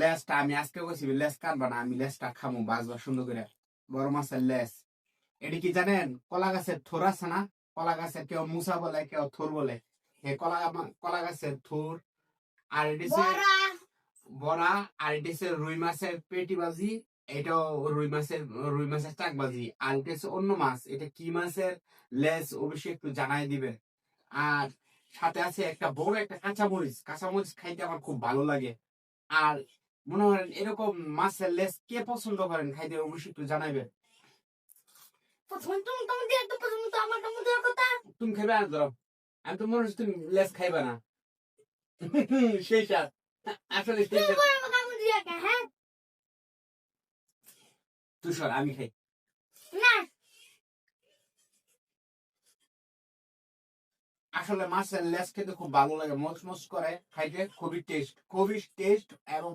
লেসটা আমি আজকে কইছি লেস কাটবা না আমি লেসটা খামু বাজবা সুন্দর করে। বড় মাছের লেস এটি কি জানেন? কলা গাছের থোর আছে না? কলা গাছের কেউ মুসা বলে কেউ থোর বলে। এই কলা কলা গাছের থোর আর এটি বড়া। আর এটি রুই মাছের পেটি বাজি এটাও রুই মাছের রুই মাছের চাক বাজি। আর এটা হচ্ছে অন্য মাছ এটা কি মাছের লেস অবশ্যই একটু জানাই দিবেন। আর সাথে আছে একটা বড় একটা কাঁচামরিচ। কাঁচামরিচ খাইতে আমার খুব ভালো লাগে। আর মনে করেন এরকম মাছের লেস কে পছন্দ করেন? খাইতে অবশ্যই একটু জানাইবেন। তুমি খাইবে না ধরো আমি তো মনে হচ্ছে তুমি লেস খাইবে না। সেই সাথ আসলে হ্যাঁ? তুষার আমি খাই। না। আসলে মাছের লেস খেতে খুব ভালো লাগে মচমচ করে খাইতে খুবই টেস্ট খুবই টেস্ট এবং